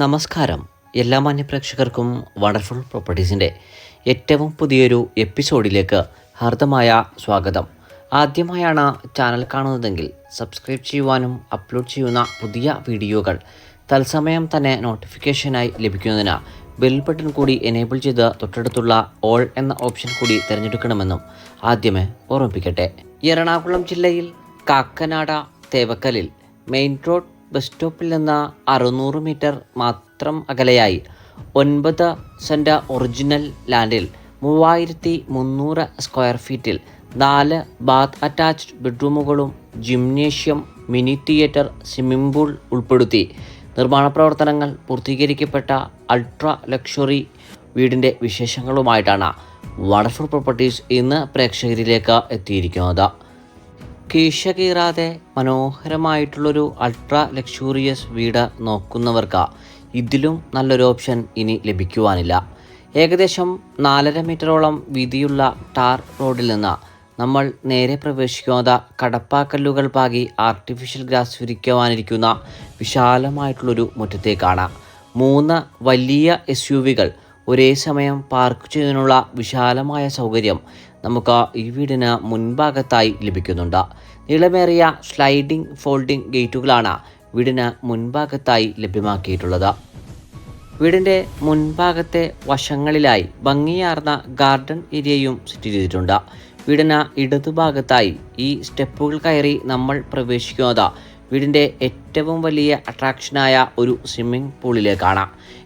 നമസ്കാരം. എല്ലാ മാന്യപ്രേക്ഷകർക്കും വണ്ടർഫുൾ പ്രോപ്പർട്ടീസിന്റെ ഏറ്റവും പുതിയൊരു എപ്പിസോഡിലേക്ക് ഹാർദമായ സ്വാഗതം. ആദ്യമായാണ് ചാനൽ കാണുന്നതെങ്കിൽ സബ്സ്ക്രൈബ് ചെയ്യുവാനും അപ്ലോഡ് ചെയ്യുന്ന പുതിയ വീഡിയോകൾ തത്സമയം തന്നെ നോട്ടിഫിക്കേഷനായി ലഭിക്കുന്നതിന് ബെൽ ബട്ടൺ കൂടി എനേബിൾ ചെയ്ത് തൊട്ടടുത്തുള്ള ഓൾ എന്ന ഓപ്ഷൻ കൂടി തിരഞ്ഞെടുക്കണമെന്നും ആദ്യമേ ഓർമ്മിപ്പിക്കട്ടെ. എറണാകുളം ജില്ലയിൽ കാക്കനാട തേവക്കലിൽ മെയിൻ റോഡ് ബസ് സ്റ്റോപ്പിൽ നിന്ന് അറുന്നൂറ് മീറ്റർ മാത്രം അകലെയായി ഒൻപത് സെന്റ് ഒറിജിനൽ ലാൻഡിൽ മൂവായിരത്തി മുന്നൂറ് സ്ക്വയർ ഫീറ്റിൽ നാല് bath attached ബെഡ്റൂമുകളും gymnasium mini theatre swimming pool ഉൾപ്പെടുത്തി. നിർമ്മാണ പ്രവർത്തനങ്ങൾ പൂർത്തീകരിക്കപ്പെട്ട അൾട്രാ ലക്ഷറി വീടിന്റെ വിശേഷങ്ങളുമായിട്ടാണ് വണ്ടർഫുൾ പ്രോപ്പർട്ടീസ് ഇന്ന് പ്രേക്ഷകരിലേക്ക് എത്തിയിരിക്കുന്നത്. കീശ കീറാതെ മനോഹരമായിട്ടുള്ളൊരു അൾട്രാ ലക്ഷൂറിയസ് വീട് നോക്കുന്നവർക്ക് ഇതിലും നല്ലൊരു ഓപ്ഷൻ ഇനി ലഭിക്കുവാനില്ല. ഏകദേശം നാലര മീറ്ററോളം വീതിയുള്ള ടാർ റോഡിൽ നിന്ന് നമ്മൾ നേരെ പ്രവേശിക്കുന്നത് കടപ്പാക്കല്ലുകൾ പാകി ആർട്ടിഫിഷ്യൽ ഗ്രാസ് വിരിക്കുവാനിരിക്കുന്ന വിശാലമായിട്ടുള്ളൊരു മുറ്റത്തേക്കാണ്. മൂന്ന് വലിയ എസ് യു വികൾ ഒരേ സമയം പാർക്ക് ചെയ്യാനുള്ള വിശാലമായ സൗകര്യം നമുക്ക് ഈ വീടിന് മുൻഭാഗത്തായി ലഭിക്കുന്നുണ്ട്. നീളമേറിയ സ്ലൈഡിംഗ് ഫോൾഡിംഗ് ഗേറ്റുകളാണ് വീടിന് മുൻഭാഗത്തായി ലഭ്യമാക്കിയിട്ടുള്ളത്. വീടിന്റെ മുൻഭാഗത്തെ വശങ്ങളിലായി ഭംഗിയാർന്ന ഗാർഡൻ ഏരിയയും സെറ്റ് ചെയ്തിട്ടുണ്ട്. വീടിന് ഇടതുഭാഗത്തായി ഈ സ്റ്റെപ്പുകൾ കയറി നമ്മൾ പ്രവേശിക്കുന്നത് വീടിന്റെ ഏറ്റവും വലിയ അട്രാക്ഷനായ ഒരു സ്വിമ്മിംഗ് പൂളിലേക്കാണ്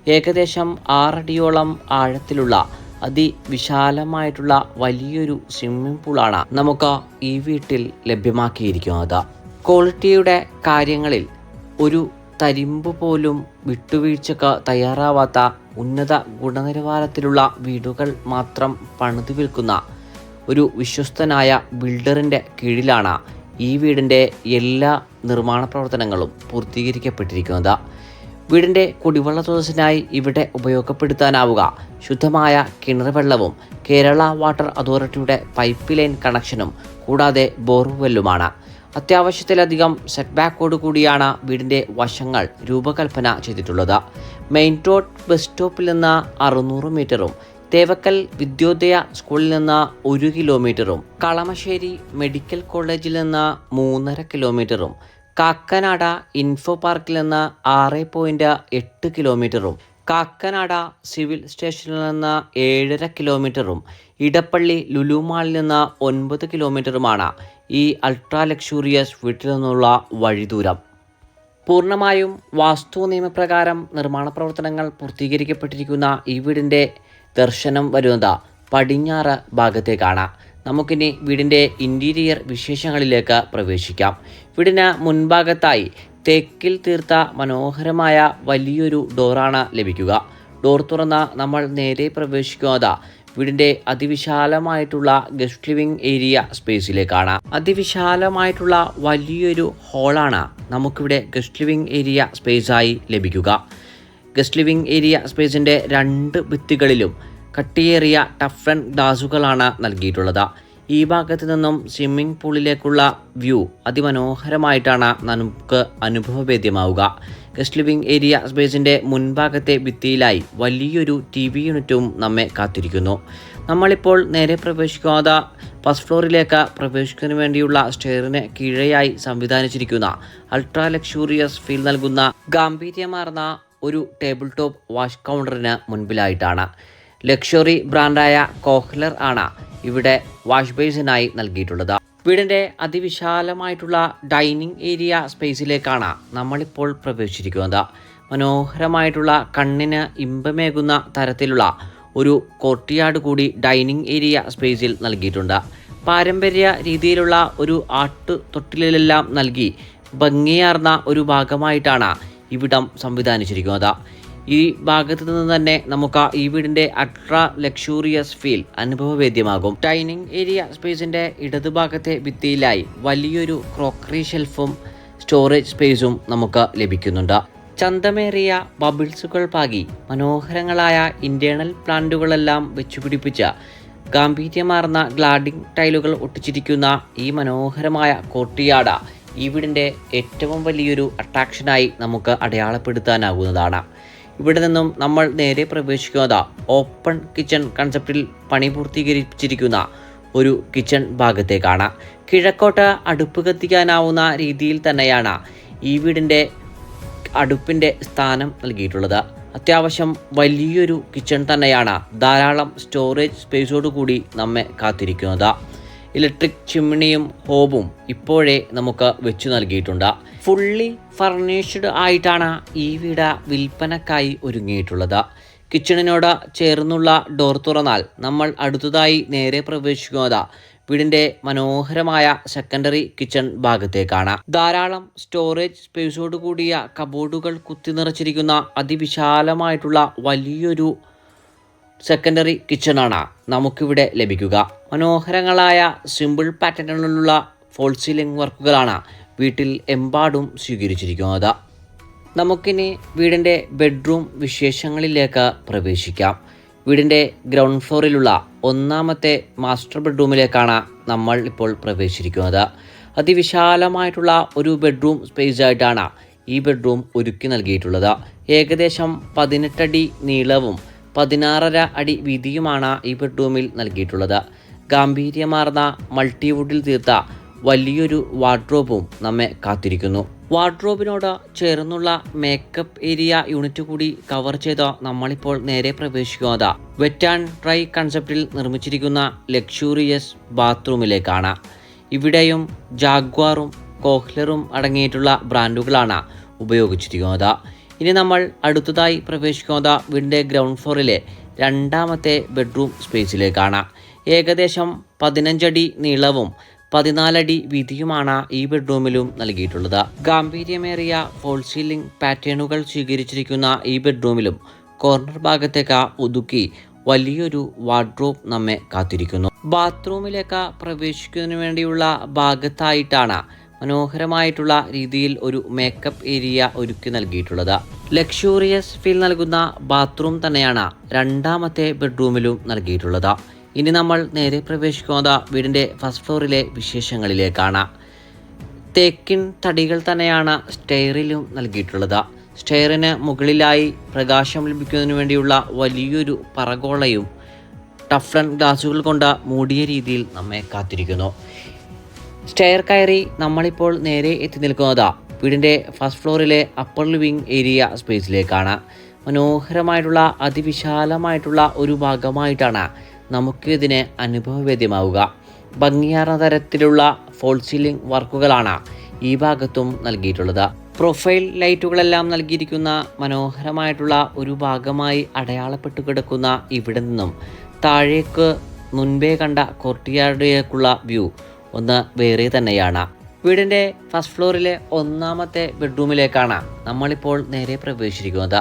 ഏകദേശം ആറടിയോളം ആഴത്തിലുള്ള അതിവിശാലമായിട്ടുള്ള വലിയൊരു സ്വിമ്മിംഗ് പൂളാണ് നമുക്ക് ഈ വീട്ടിൽ ലഭ്യമാക്കിയിരിക്കുന്നത്. ക്വാളിറ്റിയുടെ കാര്യങ്ങളിൽ ഒരു തരിമ്പ് പോലും വിട്ടുവീഴ്ചക്ക് തയ്യാറാവാത്ത ഉന്നത ഗുണനിലവാരത്തിലുള്ള വീടുകൾ മാത്രം പണിതു വിൽക്കുന്ന ഒരു വിശ്വസ്തനായ ബിൽഡറിന്റെ കീഴിലാണ് ഈ വീടിന്റെ എല്ലാ നിർമ്മാണ പ്രവർത്തനങ്ങളും പൂർത്തീകരിക്കപ്പെട്ടിരിക്കുന്നത്. വീടിന്റെ കുടിവെള്ള സ്രോതസ്സിനായി ഇവിടെ ഉപയോഗപ്പെടുത്താനാവുക. ശുദ്ധമായ കിണർ വെള്ളവും കേരള വാട്ടർ അതോറിറ്റിയുടെ പൈപ്പ് ലൈൻ കണക്ഷനും കൂടാതെ ബോർവെല്ലുമാണ്. അത്യാവശ്യത്തിലധികം സെറ്റ് ബാക്കോട് കൂടിയാണ് വീടിന്റെ വശങ്ങൾ രൂപകൽപ്പന ചെയ്തിട്ടുള്ളത്. മെയിൻ റോഡ് ബസ് സ്റ്റോപ്പിൽ നിന്ന് അറുന്നൂറ് മീറ്ററും തേവക്കൽ വിദ്യോദയ സ്കൂളിൽ നിന്ന് ഒരു കിലോമീറ്ററും കളമശ്ശേരി മെഡിക്കൽ കോളേജിൽ നിന്ന് മൂന്നര കിലോമീറ്ററും കാക്കനാട ഇൻഫോ പാർക്കിൽ നിന്ന് ആറ് പോയിന്റ് എട്ട് കിലോമീറ്ററും കാക്കനാട സിവിൽ സ്റ്റേഷനിൽ നിന്ന് ഏഴര കിലോമീറ്ററും ഇടപ്പള്ളി ലുലു മാളിൽ നിന്ന് ഒൻപത് കിലോമീറ്ററുമാണ് ഈ അൾട്രാ ലക്ഷൂറിയസ് വീട്ടിൽ നിന്നുള്ള വഴിദൂരം പൂർണമായും വാസ്തു നിയമപ്രകാരം നിർമ്മാണ പ്രവർത്തനങ്ങൾ പൂർത്തീകരിക്കപ്പെട്ടിരിക്കുന്ന ഈ വീടിന്റെ ദർശനം വരുന്നത് പടിഞ്ഞാറ് ഭാഗത്തേക്കാണ്. നമുക്കിനി വീടിന്റെ ഇന്റീരിയർ വിശേഷങ്ങളിലേക്ക് പ്രവേശിക്കാം. വീടിന് മുൻഭാഗത്തായി തേക്കിൽ തീർത്ത മനോഹരമായ വലിയൊരു ഡോറാണ് ലഭിക്കുക. ഡോർ തുറന്ന് നമ്മൾ നേരെ പ്രവേശിക്കുന്നത് വീടിന്റെ അതിവിശാലമായിട്ടുള്ള ഗസ്റ്റ് ലിവിംഗ് ഏരിയ സ്പേസിലേക്കാണ്. അതിവിശാലമായിട്ടുള്ള വലിയൊരു ഹോളാണ് നമുക്കിവിടെ ഗസ്റ്റ് ലിവിംഗ് ഏരിയ സ്പേസായി ലഭിക്കുക. ഗസ്റ്റ് ലിവിംഗ് ഏരിയ സ്പേസിന്റെ രണ്ട് ഭിത്തികളിലും കട്ടിയേറിയ ടഫൻ ഗ്ലാസുകളാണ് നൽകിയിട്ടുള്ളത്. ഈ ഭാഗത്ത് നിന്നും സ്വിമ്മിംഗ് പൂളിലേക്കുള്ള വ്യൂ അതിമനോഹരമായിട്ടാണ് നമുക്ക് അനുഭവവേദ്യമാവുക ഗസ്റ്റ് ലിവിംഗ് ഏരിയ സ്പേസിന്റെ മുൻഭാഗത്തെ ഭിത്തിയിലായി വലിയൊരു ടി വി യൂണിറ്റും നമ്മെ കാത്തിരിക്കുന്നു. നമ്മളിപ്പോൾ നേരെ പ്രവേശിക്കാതെ ഫസ്റ്റ് ഫ്ലോറിലേക്ക് പ്രവേശിക്കുന്നതിന് വേണ്ടിയുള്ള സ്റ്റെയറിന് കീഴെയായി സംവിധാനിച്ചിരിക്കുന്ന അൾട്രാ ലക്ഷൂറിയസ് ഫീൽ നൽകുന്ന ഗാംഭീര്യമാർന്ന ഒരു ടേബിൾ ടോപ്പ് വാഷ് കൗണ്ടറിന് മുൻപിലായിട്ടാണ്. ലക്ഷറി ബ്രാൻഡായ കോഹ്ലർ ആണ് ഇവിടെ വാഷ് ബേസിനായി നൽകിയിട്ടുള്ളത്. വീടിന്റെ അതിവിശാലമായിട്ടുള്ള ഡൈനിങ് ഏരിയ സ്പേസിലേക്കാണ് നമ്മളിപ്പോൾ പ്രവേശിച്ചിരിക്കുന്നത്. മനോഹരമായിട്ടുള്ള കണ്ണിന് ഇമ്പമേകുന്ന തരത്തിലുള്ള ഒരു കോർട്ടിയാർഡ് കൂടി ഡൈനിങ് ഏരിയ സ്പേസിൽ നൽകിയിട്ടുണ്ട്. പാരമ്പര്യ രീതിയിലുള്ള ഒരു ആട്ടു തൊട്ടിലെല്ലാം നൽകി ഭംഗിയാർന്ന ഒരു ഭാഗമായിട്ടാണ് ഇവിടം സംവിധാനിച്ചിരിക്കുന്നത് ഈ ഭാഗത്ത് നിന്ന് തന്നെ നമുക്ക് ഈ വീടിന്റെ അൾട്രാ ലക്ഷൂറിയസ് ഫീൽ അനുഭവവേദ്യമാകും. ഡൈനിങ് ഏരിയ സ്പേസിന്റെ ഇടതുഭാഗത്തെ ഭിത്തിയിലായി വലിയൊരു ക്രോക്കറി ഷെൽഫും സ്റ്റോറേജ് സ്പേസും നമുക്ക് ലഭിക്കുന്നുണ്ട്. ചന്തമേറിയ ബബിൾസുകൾ പാകി മനോഹരങ്ങളായ ഇന്റേണൽ പ്ലാന്റുകളെല്ലാം വെച്ചുപിടിപ്പിച്ച ഗാംഭീര്യമാർന്ന ഗ്ലാഡിംഗ് ടൈലുകൾ ഒട്ടിച്ചിരിക്കുന്ന ഈ മനോഹരമായ കോർട്ടിയാട ഈ വീടിന്റെ ഏറ്റവും വലിയൊരു അട്രാക്ഷനായി നമുക്ക് അടയാളപ്പെടുത്താനാകുന്നതാണ് ഇവിടെ നിന്നും നമ്മൾ നേരെ പ്രവേശിക്കുന്നത് ഓപ്പൺ കിച്ചൺ കൺസെപ്റ്റിൽ പണി പൂർത്തീകരിച്ചിരിക്കുന്ന ഒരു കിച്ചൺ ഭാഗത്തേക്കാണ്. കിഴക്കോട്ട് അടുപ്പ് കത്തിക്കാനാവുന്ന രീതിയിൽ തന്നെയാണ് ഈ വീടിന്റെ അടുപ്പിന്റെ സ്ഥാനം നൽകിയിട്ടുള്ളത്. അത്യാവശ്യം വലിയൊരു കിച്ചൺ തന്നെയാണ്. ധാരാളം സ്റ്റോറേജ് സ്പേസോടു കൂടി നമ്മെ കാത്തിരിക്കുന്നത്. ഇലക്ട്രിക് ചിമ്മിണിയും ഹോബും ഇപ്പോഴേ നമുക്ക് വെച്ചു നൽകിയിട്ടുണ്ട്. ഫുള്ളി ഫർണിഷ്ഡ് ആയിട്ടാണ് ഈ വീട് വിൽപ്പനക്കായി ഒരുങ്ങിയിട്ടുള്ളത്. കിച്ചണിനോട് ചേർന്നുള്ള ഡോർ തുറന്നാൽ നമ്മൾ അടുത്തതായി നേരെ പ്രവേശിക്കുന്നത് വീടിന്റെ മനോഹരമായ സെക്കൻഡറി കിച്ചൺ ഭാഗത്തേക്കാണ്. ധാരാളം സ്റ്റോറേജ് സ്പേസോട് കൂടിയ കബോർഡുകൾ കുത്തി നിറച്ചിരിക്കുന്ന അതിവിശാലമായിട്ടുള്ള വലിയൊരു സെക്കൻഡറി കിച്ചണാണ് നമുക്കിവിടെ ലഭിക്കുക. മനോഹരങ്ങളായ സിമ്പിൾ പാറ്റേണുകളിലുള്ള ഫോൾ സീലിംഗ് വർക്കുകളാണ് വീട്ടിൽ എമ്പാടും സ്വീകരിച്ചിരിക്കുന്നത്. നമുക്കിനി വീടിന്റെ ബെഡ്റൂം വിശേഷങ്ങളിലേക്ക് പ്രവേശിക്കാം. വീടിന്റെ ഗ്രൗണ്ട് ഫ്ലോറിലുള്ള ഒന്നാമത്തെ മാസ്റ്റർ ബെഡ്റൂമിലേക്കാണ് നമ്മൾ ഇപ്പോൾ പ്രവേശിച്ചിരിക്കുന്നത്. അതിവിശാലമായിട്ടുള്ള ഒരു ബെഡ്റൂം സ്പേസ് ആയിട്ടാണ് ഈ ബെഡ്റൂം ഒരുക്കി നൽകിയിട്ടുള്ളത്. ഏകദേശം പതിനെട്ടടി നീളവും പതിനാറര അടി വീതിയുമാണ് ഈ ബെഡ്റൂമിൽ നൽകിയിട്ടുള്ളത്. ഗാംഭീര്യമാർന്ന മൾട്ടിവുഡിൽ തീർത്ത വലിയൊരു വാർഡ്രോബും നമ്മെ കാത്തിരിക്കുന്നു. വാർഡ്രോബിനോട് ചേർന്നുള്ള മേക്കപ്പ് ഏരിയ യൂണിറ്റ് കൂടി കവർ ചെയ്ത നമ്മളിപ്പോൾ നേരെ പ്രവേശിക്കുന്നത് വെറ്റ് ആൻഡ് ഡ്രൈ കൺസെപ്റ്റിൽ നിർമ്മിച്ചിരിക്കുന്ന ലക്ഷൂറിയസ് ബാത്റൂമിലേക്കാണ്. ഇവിടെയും ജാഗ്വാറും കോഹ്ലറും അടങ്ങിയിട്ടുള്ള ബ്രാൻഡുകളാണ് ഉപയോഗിച്ചിരിക്കുന്നത്. ഇനി നമ്മൾ അടുത്തതായി പ്രവേശിക്കുന്നത് വീടിന്റെ ഗ്രൗണ്ട് ഫ്ലോറിലെ രണ്ടാമത്തെ ബെഡ്റൂം സ്പേസിലേക്കാണ്. ഏകദേശം പതിനഞ്ചടി നീളവും പതിനാലടി വീതിയുമാണ് ഈ ബെഡ്റൂമിലും നൽകിയിട്ടുള്ളത്. ഗാംഭീര്യമേറിയ ഫോൾ സീലിംഗ് പാറ്റേണുകൾ സ്വീകരിച്ചിരിക്കുന്ന ഈ ബെഡ്റൂമിലും കോർണർ ഭാഗത്തേക്ക് ഒതുക്കി വലിയൊരു വാർഡ്രോബ് നമ്മെ കാത്തിരിക്കുന്നു. ബാത്റൂമിലേക്ക് പ്രവേശിക്കുന്നതിന് വേണ്ടിയുള്ള ഭാഗത്തായിട്ടാണ് മനോഹരമായിട്ടുള്ള രീതിയിൽ ഒരു മേക്കപ്പ് ഏരിയ ഒരുക്കി നൽകിയിട്ടുള്ളത്. ലക്ഷൂറിയസ് ഫീൽ നൽകുന്ന ബാത്റൂം തന്നെയാണ് രണ്ടാമത്തെ ബെഡ്റൂമിലും നൽകിയിട്ടുള്ളത്. ഇനി നമ്മൾ നേരെ പ്രവേശിക്കുന്നത് വീടിന്റെ ഫസ്റ്റ് ഫ്ലോറിലെ വിശേഷങ്ങളിലേക്കാണ്. തേക്കിൻ തടികൾ തന്നെയാണ് സ്റ്റെയറിലും നൽകിയിട്ടുള്ളത്. സ്റ്റെയറിന് മുകളിലായി പ്രകാശം ലഭിക്കുന്നതിന് വേണ്ടിയുള്ള വലിയൊരു പറകോളയും ടഫ്ലൻ ഗ്ലാസുകൾ കൊണ്ട് മൂടിയ രീതിയിൽ നമ്മെ കാത്തിരിക്കുന്നു. സ്റ്റെയർ കയറി നമ്മളിപ്പോൾ നേരെ എത്തി നിൽക്കുന്നത് വീടിന്റെ ഫസ്റ്റ് ഫ്ലോറിലെ അപ്പർ ലിവിംഗ് ഏരിയ സ്പേസിലേക്കാണ് മനോഹരമായിട്ടുള്ള അതിവിശാലമായിട്ടുള്ള ഒരു ഭാഗമായിട്ടാണ് നമുക്ക് ഇതിനെ അനുഭവവേദ്യമാവുക. ഭംഗിയാർന്ന തരത്തിലുള്ള ഫോൾ സീലിംഗ് വർക്കുകളാണ് ഈ ഭാഗത്തും നൽകിയിട്ടുള്ളത്. പ്രൊഫൈൽ ലൈറ്റുകളെല്ലാം നൽകിയിരിക്കുന്ന മനോഹരമായിട്ടുള്ള ഒരു ഭാഗമായി അടയാളപ്പെട്ടു കിടക്കുന്ന ഇവിടെ നിന്നും താഴേക്ക് മുൻപേ കണ്ട കോർട്ടിയാർഡിലേക്കുള്ള വ്യൂ ഒന്ന് വേറെ തന്നെയാണ്. വീടിന്റെ ഫസ്റ്റ് ഫ്ലോറിലെ ഒന്നാമത്തെ ബെഡ്റൂമിലേക്കാണ് നമ്മളിപ്പോൾ നേരെ പ്രവേശിച്ചിരിക്കുന്നത്.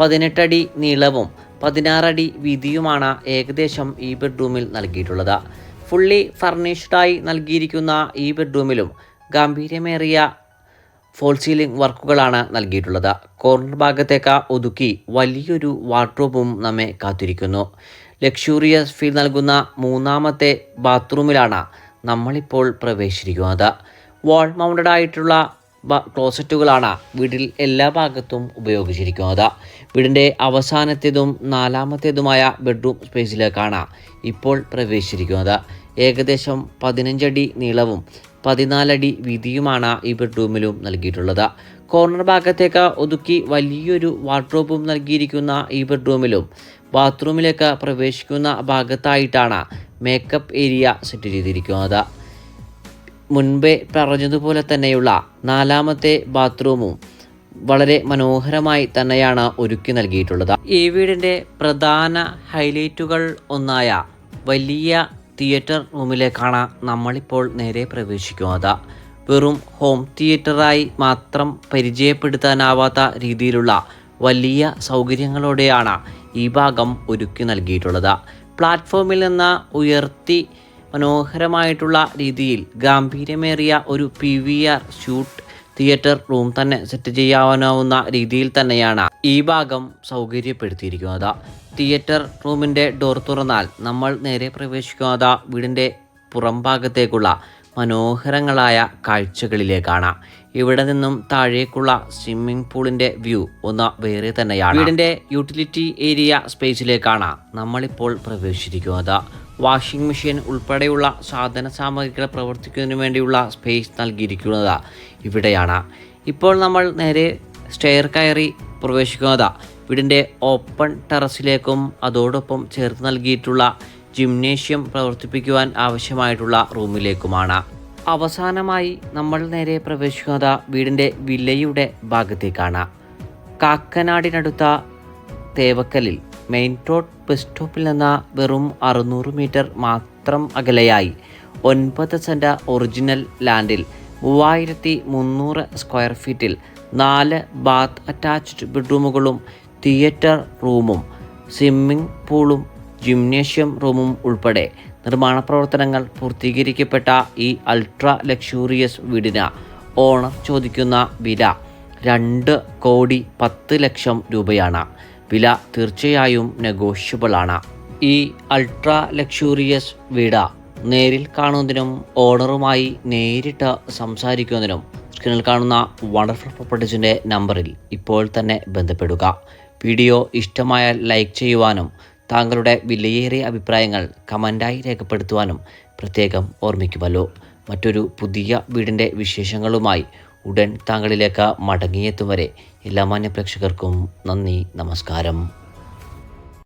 പതിനെട്ടടി നീളവും പതിനാറടി വീതിയുമാണ് ഏകദേശം ഈ ബെഡ്റൂമിൽ നൽകിയിട്ടുള്ളത്. ഫുള്ളി ഫർണിഷ്ഡായി നൽകിയിരിക്കുന്ന ഈ ബെഡ്റൂമിലും ഗാംഭീര്യമേറിയ ഫോൾ സീലിംഗ് വർക്കുകളാണ് നൽകിയിട്ടുള്ളത്. കോർണർ ഭാഗത്തേക്ക് ഒതുക്കി വലിയൊരു വാർഡ്രോബും നമ്മെ കാത്തിരിക്കുന്നു. ലക്ഷൂറിയസ് ഫീൽ നൽകുന്ന മൂന്നാമത്തെ ബാത്റൂമിലാണ് നമ്മളിപ്പോൾ പ്രവേശിച്ചിരിക്കുന്നത്. വാൾ മൗണ്ടഡ് ആയിട്ടുള്ള ക്ലോസറ്റുകളാണ് വീട്ടിൽ എല്ലാ ഭാഗത്തും ഉപയോഗിച്ചിരിക്കുന്നത്. വീടിന്റെ അവസാനത്തേതും നാലാമത്തേതുമായ ബെഡ്റൂം സ്പേസിലേക്കാണ് ഇപ്പോൾ പ്രവേശിച്ചിരിക്കുന്നത്. ഏകദേശം പതിനഞ്ചടി നീളവും പതിനാലടി വീതിയുമാണ് ഈ ബെഡ്റൂമിലും നൽകിയിട്ടുള്ളത്. കോർണർ ഭാഗത്തേക്ക് ഒതുക്കി വലിയൊരു വാർഡ്രോബും നൽകിയിരിക്കുന്ന ഈ ബെഡ്റൂമിലും ബാത്റൂമിലേക്ക് പ്രവേശിക്കുന്ന ഭാഗത്തായിട്ടാണ് മേക്കപ്പ് ഏരിയ സെറ്റ് ചെയ്തിരിക്കുന്നത്. മുൻപേ പറഞ്ഞതുപോലെ തന്നെയുള്ള നാലാമത്തെ ബാത്റൂമും വളരെ മനോഹരമായി തന്നെയാണ് ഒരുക്കി നൽകിയിട്ടുള്ളത്. ഈ വീടിന്റെ പ്രധാന ഹൈലൈറ്റുകൾ ഒന്നായ വലിയ തിയേറ്റർ റൂമിലേക്കാണ് നമ്മളിപ്പോൾ നേരെ പ്രവേശിക്കുന്നത്. വെറും ഹോം തിയേറ്ററായി മാത്രം പരിചയപ്പെടുത്താനാവാത്ത രീതിയിലുള്ള വലിയ സൗകര്യങ്ങളോടെയാണ് ഈ ഭാഗം ഒരുക്കി നൽകിയിട്ടുള്ളത്. പ്ലാറ്റ്ഫോമിൽ നിന്ന് ഉയർത്തി മനോഹരമായിട്ടുള്ള രീതിയിൽ ഗാംഭീര്യമേറിയ ഒരു P V R shoot theatre room തന്നെ സെറ്റ് ചെയ്യാവുന്ന രീതിയിൽ തന്നെയാണ് ഈ ഭാഗം സൗകര്യപ്പെടുത്തിയിരിക്കുന്നത്. തിയേറ്റർ റൂമിന്റെ ഡോർ തുറന്നാൽ നമ്മൾ നേരെ പ്രവേശിക്കുന്നത് വീടിന്റെ പുറംഭാഗത്തേക്കുള്ള മനോഹരങ്ങളായ കാഴ്ചകളിലേക്കാണ്. ഇവിടെ നിന്നും താഴേക്കുള്ള സ്വിമ്മിംഗ് പൂളിന്റെ വ്യൂ ഒന്ന് വേറെ തന്നെയാണ്. വീടിന്റെ യൂട്ടിലിറ്റി ഏരിയ സ്പേസിലേക്കാണ് നമ്മളിപ്പോൾ പ്രവേശിച്ചിരിക്കുന്നത്. വാഷിംഗ് മെഷീൻ ഉൾപ്പെടെയുള്ള സാധന സാമഗ്രികൾ പ്രവർത്തിക്കുന്നതിന് വേണ്ടിയുള്ള സ്പേസ് നൽകിയിരിക്കുന്നത് ഇവിടെയാണ്. ഇപ്പോൾ നമ്മൾ നേരെ സ്റ്റെയർ കയറി പ്രവേശിക്കുന്നത്. വീടിന്റെ ഓപ്പൺ ടെറസിലേക്കും അതോടൊപ്പം ചേർത്ത് നൽകിയിട്ടുള്ള ജിംനേഷ്യം പ്രവർത്തിപ്പിക്കുവാൻ ആവശ്യമായിട്ടുള്ള റൂമിലേക്കുമാണ് അവസാനമായി നമ്മൾ നേരെ പ്രവേശിക്കുന്നത് വീടിന്റെ വില്ലയുടെ ഭാഗത്തേക്കാണ്. കാക്കനാടിനടുത്ത തേവക്കലിൽ മെയിൻ റോഡ് ബസ് സ്റ്റോപ്പിൽ നിന്ന് വെറും അറുന്നൂറ് മീറ്റർ മാത്രം അകലെയായി ഒൻപത് സെന്റ് ഒറിജിനൽ ലാൻഡിൽ മൂവായിരത്തി മുന്നൂറ് സ്ക്വയർ ഫീറ്റിൽ നാല് ബാത്ത് അറ്റാച്ച്ഡ് ബെഡ്റൂമുകളും തിയേറ്റർ റൂമും സ്വിമ്മിംഗ് പൂളും ജിംനേഷ്യം റൂമും ഉൾപ്പെടെ നിർമ്മാണ പ്രവർത്തനങ്ങൾ പൂർത്തീകരിക്കപ്പെട്ട ഈ അൾട്രാ ലക്ഷൂറിയസ് വീടിന് ഓണർ ചോദിക്കുന്ന വില രണ്ട് കോടി പത്ത് ലക്ഷം രൂപയാണ്. വില തീർച്ചയായും നെഗോഷ്യബിൾ ആണ്. ഈ അൾട്രാ ലക്ഷൂറിയസ് വീട് നേരിൽ കാണുന്നതിനും ഓണറുമായി നേരിട്ട് സംസാരിക്കുന്നതിനും സ്ക്രീനിൽ കാണുന്ന വണ്ടർഫുൾ പ്രോപ്പർട്ടീസിന്റെ നമ്പറിൽ ഇപ്പോൾ തന്നെ ബന്ധപ്പെടുക. വീഡിയോ ഇഷ്ടമായാൽ ലൈക്ക് ചെയ്യുവാനും താങ്കളുടെ വിലയേറിയ അഭിപ്രായങ്ങൾ കമന്റായി രേഖപ്പെടുത്തുവാനും പ്രത്യേകം ഓർമ്മിക്കുമല്ലോ. മറ്റൊരു പുതിയ വീടിന്റെ വിശേഷങ്ങളുമായി ഉടൻ താങ്കളിലേക്ക് മടങ്ങിയെത്തും വരെ എല്ലാ മാന്യ പ്രേക്ഷകർക്കും നന്ദി നമസ്കാരം.